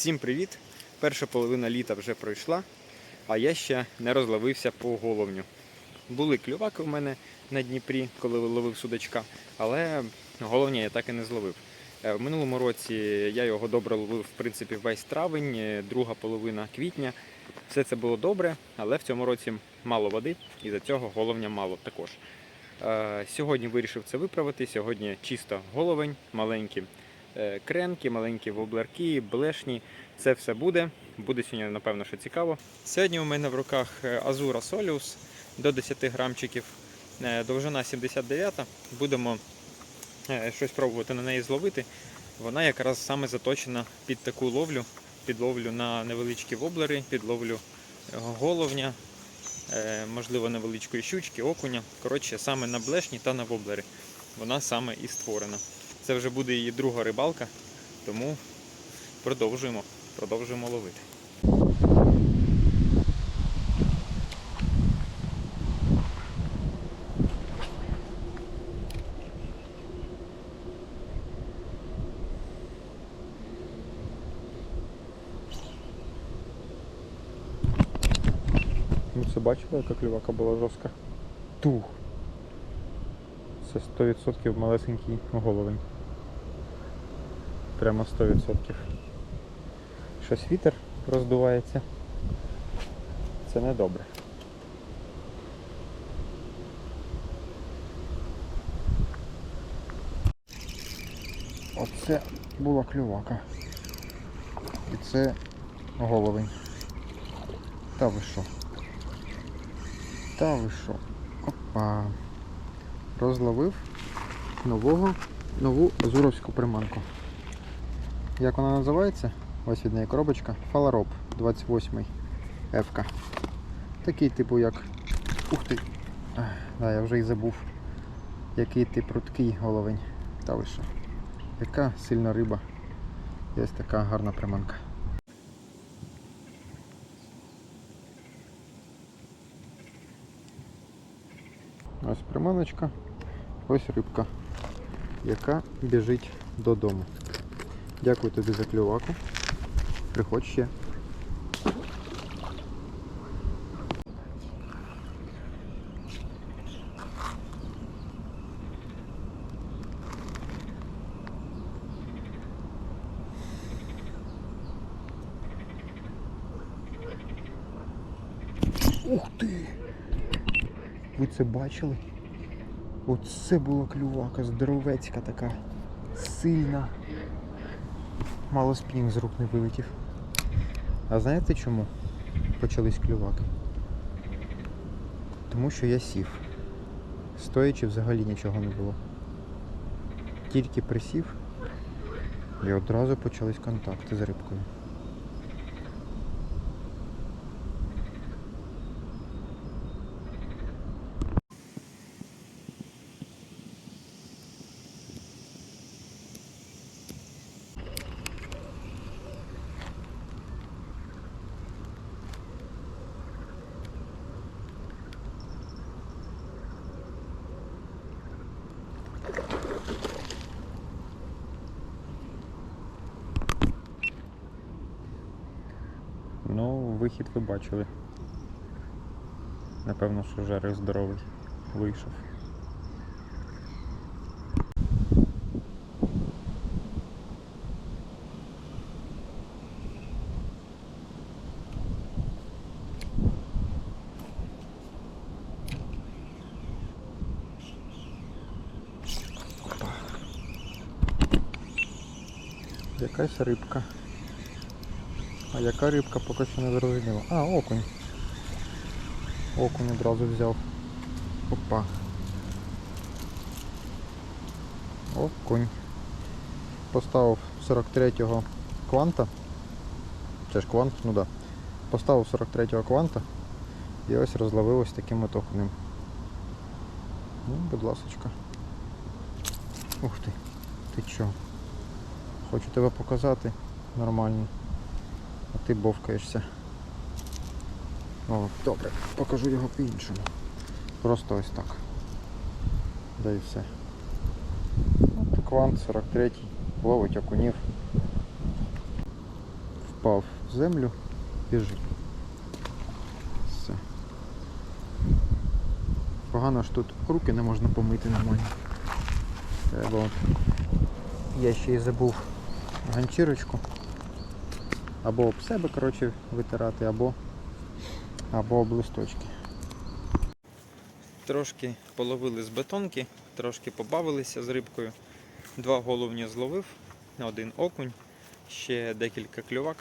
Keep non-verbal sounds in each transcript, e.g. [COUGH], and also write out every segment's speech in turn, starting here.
Всім привіт! Перша половина літа вже пройшла, а я ще не розловився по головню. Були клюваки в мене на Дніпрі, коли ловив судачка, але головня я так і не зловив. Е, В минулому році я його добре ловив, в принципі, весь травень, е, друга половина квітня. Все це було добре, але в цьому році мало води, і за цього головня мало також. Е, Сьогодні вирішив це виправити. Сьогодні чисто головень, маленькі е, кренки, маленькі воблерки, блешні. Це все буде. Буде сьогодні, напевно, що цікаво. Сьогодні у мене в руках е, Азура Соліус до 10 грамчиків. Е, Довжина 79. Будемо е, щось пробувати на неї зловити. Вона якраз саме заточена під таку ловлю, під ловлю на невеличкі воблери, під ловлю е, головня, е, можливо, невеличкої щучки, окуня. Коротше, саме на блешні та на воблери. Вона саме і створена. Це вже буде її друга рибалка, тому продовжуємо, продовжуємо ловити. Ви це бачили, яка клювака була жорстка? Тух. Це 100% малесенький головень. Прямо 100%. Щось вітер роздувається. Це не добре. Оце була клювака. І це головень. Та ви що? Та ви що? Опа. Розловив нового, нову азуровську приманку. Як вона називається? Ось від неї коробочка. Фалароб 28 F. Такий типу як. Ух ти! Да, я вже і забув. Який ти пруткий головень. Та що? Яка сильна риба. Ось така гарна приманка. Ось приманочка, ось рибка, яка біжить додому. Дякую тобі за клюваку. Приходь ще. Ух ти! Ви це бачили? Оце була клювака, здоровецька така, сильна. Мало спінг з рук не вилетів. А знаєте чому почались клюваки? Тому що я сів. Стоячи взагалі нічого не було. Тільки присів і одразу почались контакти з рибкою. Ну, вихід ви бачили. Напевно, що жарик здоровий вийшов. Якась рибка. А яка рибка поки що не зрозуміла. А, окунь. Окунь одразу взяв. Опа. Окунь. Поставив 43-го кванта. Це ж квант, ну да. Поставив 43-го кванта і ось розловив ось таким от окунем. Ну, будь ласочка. Ух ти. Ти чо? Хочу тебе показати нормально. А ти бовкаєшся. О, добре, покажу його по-іншому. Просто ось так. Да і все. От квант 43 ловить окунів. Впав в землю, біжи. Все. Погано ж тут руки не можна помити нормально. Треба. Я ще й забув ганчірочку. Або об себе, коротше, витирати, або, або об листочки. Трошки половили з бетонки, трошки побавилися з рибкою. Два головні зловив, один окунь, ще декілька клювак.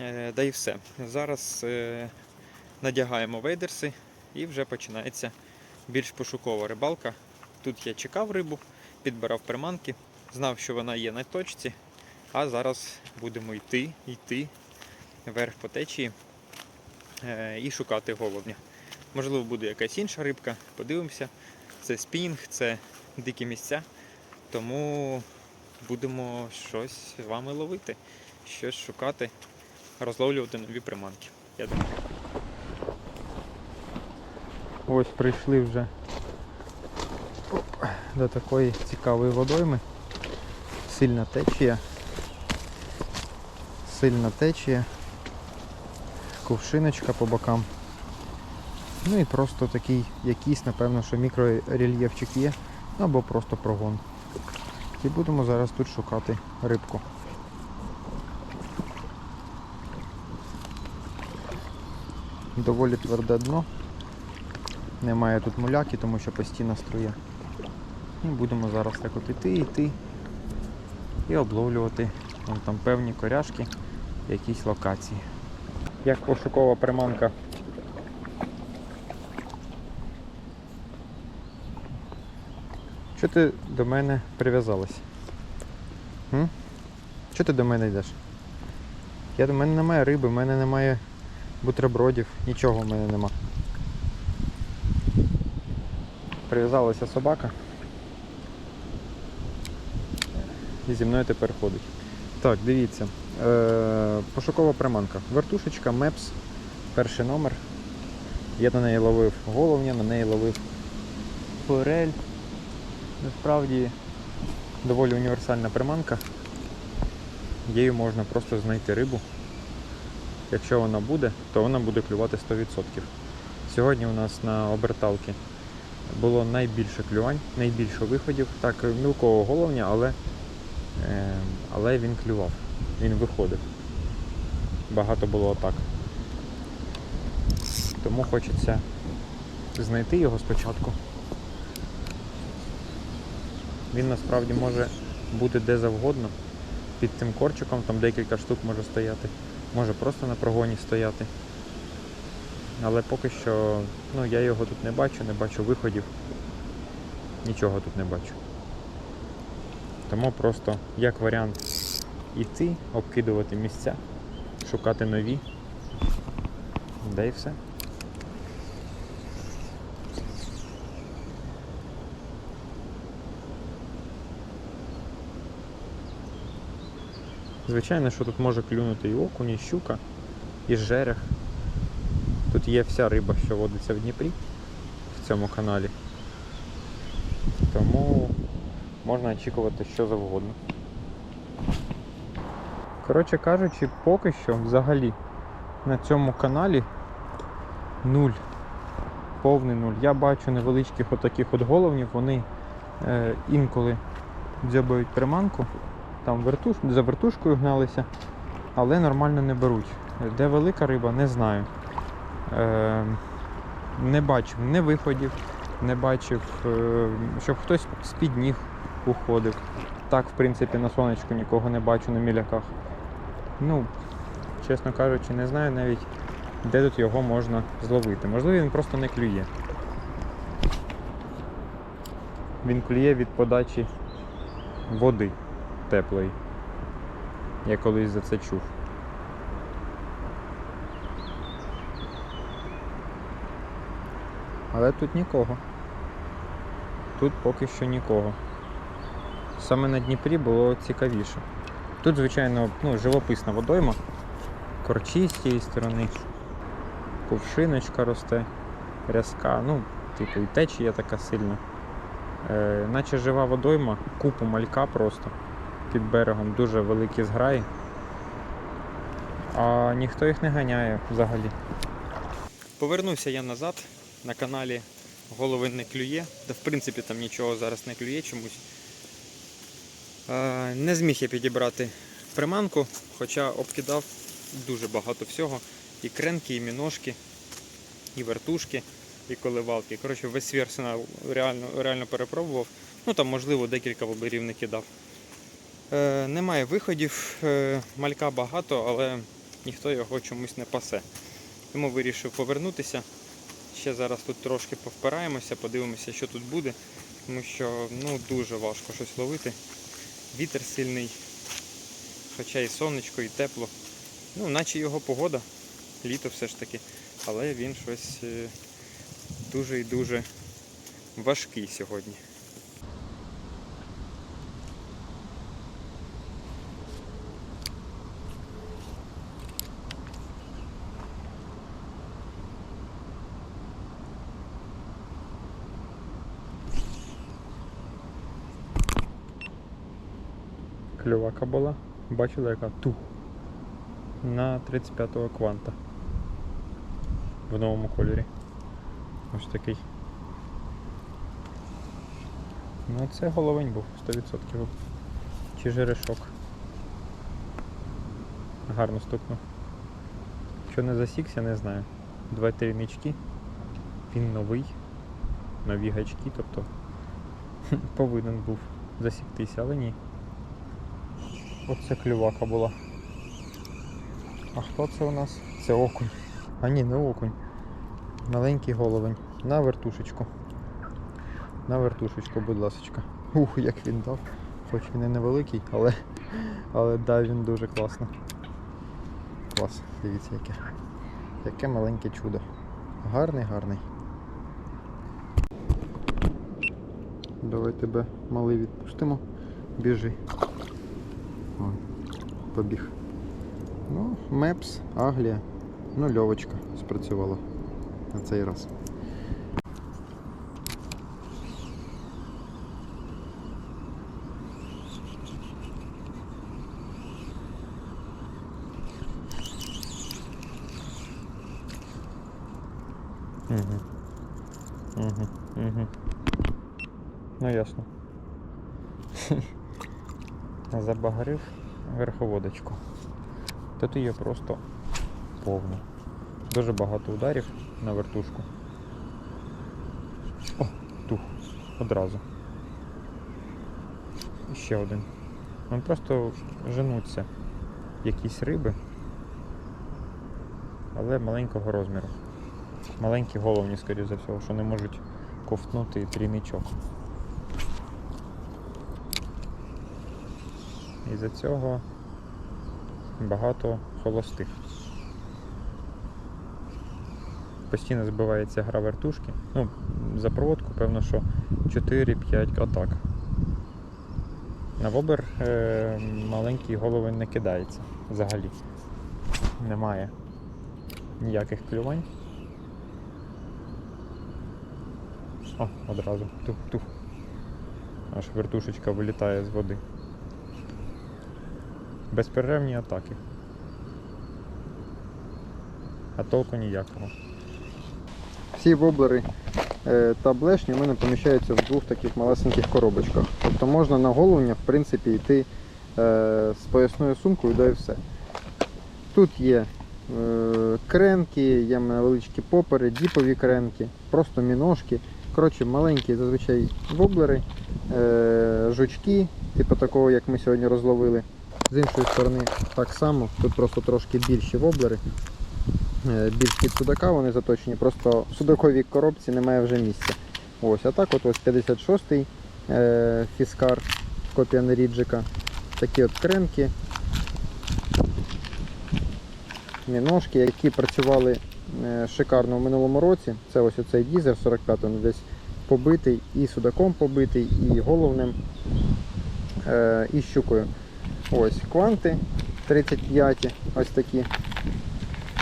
Е, да і все. Зараз е, надягаємо вейдерси і вже починається більш пошукова рибалка. Тут я чекав рибу, підбирав приманки, знав, що вона є на точці, а зараз будемо йти, йти вверх по течії е, і шукати головня. Можливо, буде якась інша рибка, подивимося. Це спінг, це дикі місця. Тому будемо щось з вами ловити, щось шукати, розловлювати нові приманки. Я думаю. Ось прийшли вже до такої цікавої водойми. Сильна течія. Сильна течія. Кувшиночка по бокам. Ну і просто такий якийсь, напевно, що мікрорельєфчик є, або просто прогон. І будемо зараз тут шукати рибку. Доволі тверде дно. Немає тут муляки, тому що постійно струє. І будемо зараз так от іти, іти і обловлювати вон там певні коряшки, якісь локації. Як пошукова приманка Що ти до мене прив'язалась? Що ти до мене йдеш? Я до мене немає риби, в мене немає бутербродів, нічого в мене нема. Прив'язалася собака. І зі мною тепер ходить. Так, дивіться. Е, пошукова приманка. Вертушечка, Мепс, перший номер. Я на неї ловив головня, на неї ловив форель. Насправді доволі універсальна приманка. Її можна просто знайти рибу. Якщо вона буде, то вона буде клювати 100%. Сьогодні у нас на оберталки було найбільше клювань, найбільше виходів. Так, мілкого головня, але, е, але він клював, він виходив. Багато було атак. Тому хочеться знайти його спочатку. Він насправді може бути де завгодно. Під цим корчиком там декілька штук може стояти. Може просто на прогоні стояти. Але поки що ну, я його тут не бачу, не бачу виходів. Нічого тут не бачу. Тому просто як варіант іти, обкидувати місця, шукати нові. Да і все. Звичайно, що тут може клюнути і окунь, і щука, і жерех. Тут є вся риба, що водиться в Дніпрі в цьому каналі. Тому можна очікувати що завгодно. Коротше кажучи, поки що взагалі на цьому каналі нуль. Повний нуль. Я бачу невеличких отаких от головнів, вони е, інколи дзьобають приманку там вертуш, за вертушкою гналися, але нормально не беруть. Де велика риба, не знаю. Е, не бачив не виходів, не бачив, е, щоб хтось з-під ніг уходив. Так, в принципі, на сонечку нікого не бачу на міляках. Ну, чесно кажучи, не знаю навіть, де тут його можна зловити. Можливо, він просто не клює. Він клює від подачі води теплий. Я колись за це чув. Але тут нікого. Тут поки що нікого. Саме на Дніпрі було цікавіше. Тут, звичайно, ну, живописна водойма, корчі з цієї сторони, кувшиночка росте, рязка, ну, типу, і течія така сильна. Е, наче жива водойма, купу малька просто під берегом дуже великі зграї. а ніхто їх не ганяє взагалі. Повернувся я назад на каналі Головин не клює. Та в принципі там нічого зараз не клює чомусь. Е, Не зміг я підібрати приманку, хоча обкидав дуже багато всього. І кренки, і міножки, і вертушки, і коливалки. Коротше, весь свій реально, реально перепробував. Ну там, можливо, декілька боберів не кидав. Е, немає виходів, е, малька багато, але ніхто його чомусь не пасе. Тому вирішив повернутися. Ще зараз тут трошки повпираємося, подивимося, що тут буде, тому що ну, дуже важко щось ловити. Вітер сильний, хоча і сонечко, і тепло. Ну, наче його погода, літо все ж таки, але він щось е, дуже і дуже важкий сьогодні. Клювака була. Бачили, яка тух. На 35-го кванта. В новому кольорі. Ось такий. Ну це головень був, 100%. Чи жерешок. Гарно стукнув. Що не засікся, не знаю. Два-три мічки. Він новий. Нові гачки, тобто повинен був засіктися, але ні. Оце клювака була. А хто це у нас? Це окунь. А ні, не окунь. Маленький головень. На вертушечку. На вертушечку, будь ласочка. Ух, як він дав. Хоч він і невеликий, але, але дав він дуже класно. Клас, дивіться яке. Яке маленьке чудо. Гарний, гарний. Давай тебе малий відпустимо. Біжи. Побіг. Ну, Мепс, Аглія, ну льовочка спрацювала на цей раз. Угу. Угу. Угу. Ну ясно. [LAUGHS] Забагарив верховодочку. Тут її просто повно. Дуже багато ударів на вертушку. О, тух. Одразу. І Ще один. Ну просто женуться якісь риби, але маленького розміру. Маленькі головні, скоріше за всього, що не можуть ковтнути трійничок. І за цього багато холостих. Постійно збивається гра вертушки. Ну, за проводку, певно, що 4-5 атак. На вобер е, маленький голови не кидається взагалі. Немає ніяких клювань. О, одразу. Тух-тух. Аж вертушечка вилітає з води. Безперервні атаки. А толку ніякого. Всі воблери е, та блешні у мене поміщаються в двох таких малесеньких коробочках. Тобто можна на головня, в принципі, йти е, з поясною сумкою, да і все. Тут є е, кренки, є невеличкі попери, діпові кренки, просто міножки. Коротше, маленькі зазвичай воблери, жучки, типу такого, як ми сьогодні розловили. З іншої сторони так само, тут просто трошки більші воблери. Е, більш під судака вони заточені, просто в судаковій коробці немає вже місця. Ось, а так от ось 56-й е, фіскар, копія Неріджика. Такі от кренки, міножки, які працювали е, шикарно в минулому році. Це ось оцей дізер 45 він десь побитий, і судаком побитий, і головним, і щукою. Ось кванти 35, ось такі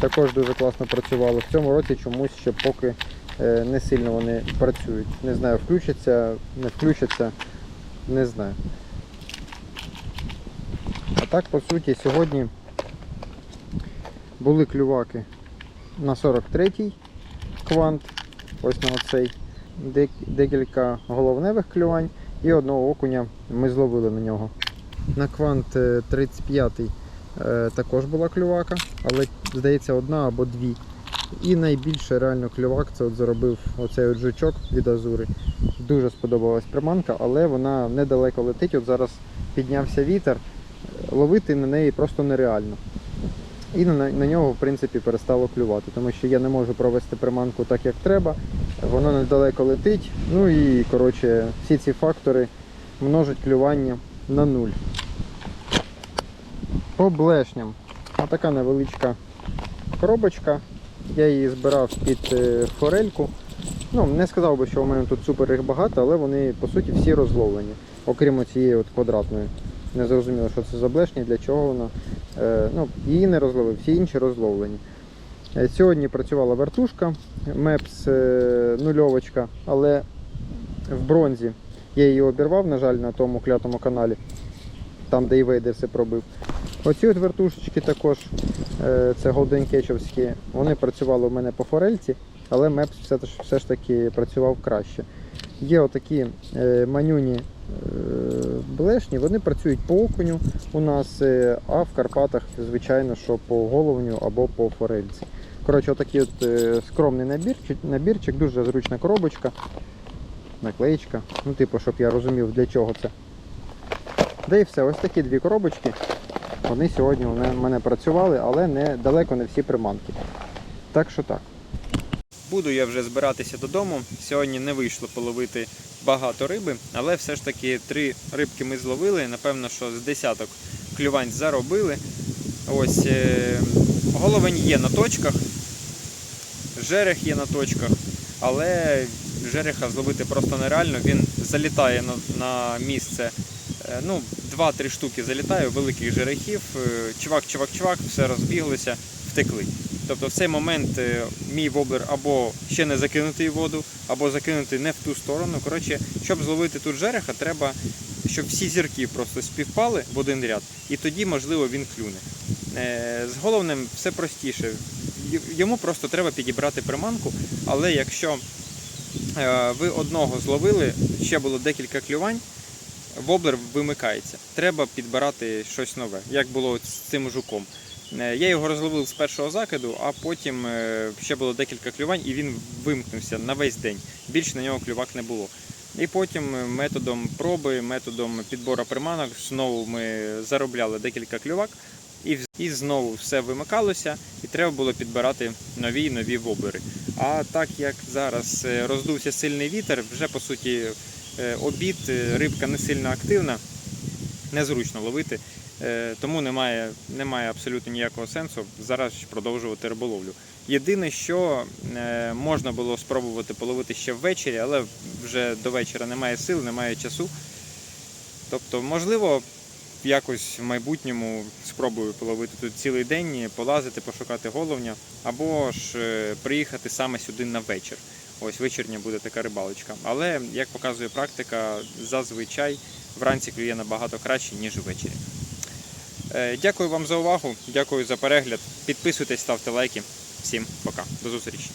також дуже класно працювали. В цьому році чомусь ще поки е, не сильно вони працюють. Не знаю, включаться, не включаться, не знаю. А так, по суті, сьогодні Були клюваки на 43-й квант, ось на оцей. Декілька головневих клювань і одного окуня ми зловили на нього. На квант е, 35-й е, також була клювака, але здається одна або дві. І найбільше реально клювак це от заробив оцей от жучок від Азури. Дуже сподобалась приманка, але вона недалеко летить. От зараз піднявся вітер, ловити на неї просто нереально. І на, на нього, в принципі, перестало клювати, тому що я не можу провести приманку так, як треба. Воно недалеко летить. Ну і коротше, всі ці фактори множать клювання на нуль. По блешням. Отака невеличка коробочка. Я її збирав під е, форельку. Ну, не сказав би, що у мене тут супер їх багато, але вони по суті всі розловлені, окрім цієї от квадратної. Не зрозуміло, що це за блешня, для чого вона. Е, ну, її не розловив, всі інші розловлені. Е, Сьогодні працювала вертушка, мепс е, нульовочка, але в бронзі я її обірвав, на жаль, на тому клятому каналі, там де і Вейдер все пробив. Оці от вертушечки також, е, це Golden Кетчовські, вони працювали у мене по форельці, але мепс все, все ж таки працював краще. Є отакі е, манюні е, блешні, вони працюють по окуню у нас, а в Карпатах, звичайно, що по головню або по форельці. Коротше, отакий от скромний набірчик, набірчик, дуже зручна коробочка, наклеїчка. Ну, типу, щоб я розумів, для чого це. Да і все, ось такі дві коробочки. Вони сьогодні в мене працювали, але не, далеко не всі приманки. Так що так. Буду я вже збиратися додому. Сьогодні не вийшло половити багато риби, але все ж таки три рибки ми зловили. Напевно, що з десяток клювань заробили. Ось е, головень є на точках, жерех є на точках, але жереха зловити просто нереально. Він залітає на, на місце. е, Ну, два-три штуки залітає, великих жерехів. е, Чувак, чувак, чувак, все розбіглося, втекли. Тобто в цей момент е, мій воблер або ще не закинутий воду, або закинутий не в ту сторону. Коротше, щоб зловити тут жереха, треба, щоб всі зірки просто співпали в один ряд, і тоді, можливо, він клюне. Е, З головним все простіше. Йому просто треба підібрати приманку, але якщо е, ви одного зловили, ще було декілька клювань, воблер вимикається. Треба підбирати щось нове, як було з цим жуком. Е, Я його розловив з першого закиду, а потім е, ще було декілька клювань і він вимкнувся на весь день. Більше на нього клювак не було. І потім е, методом проби, методом підбору приманок знову ми заробляли декілька клювак, і, і знову все вимикалося, і треба було підбирати нові і нові воблери. А так як зараз роздувся сильний вітер, вже по суті обід, е, рибка не сильно активна, незручно ловити. Е, Тому немає, немає абсолютно ніякого сенсу зараз продовжувати риболовлю. Єдине, що е, можна було спробувати половити ще ввечері, але вже до вечора немає сил, немає часу. Тобто, можливо, якось в майбутньому спробую половити тут цілий день, полазити, пошукати головня, або ж е, приїхати саме сюди на вечір. Ось вечірня буде така рибалочка. Але, як показує практика, зазвичай вранці клює набагато краще, ніж ввечері. Е, Дякую вам за увагу, дякую за перегляд. Підписуйтесь, ставте лайки. Всім пока. До зустрічі.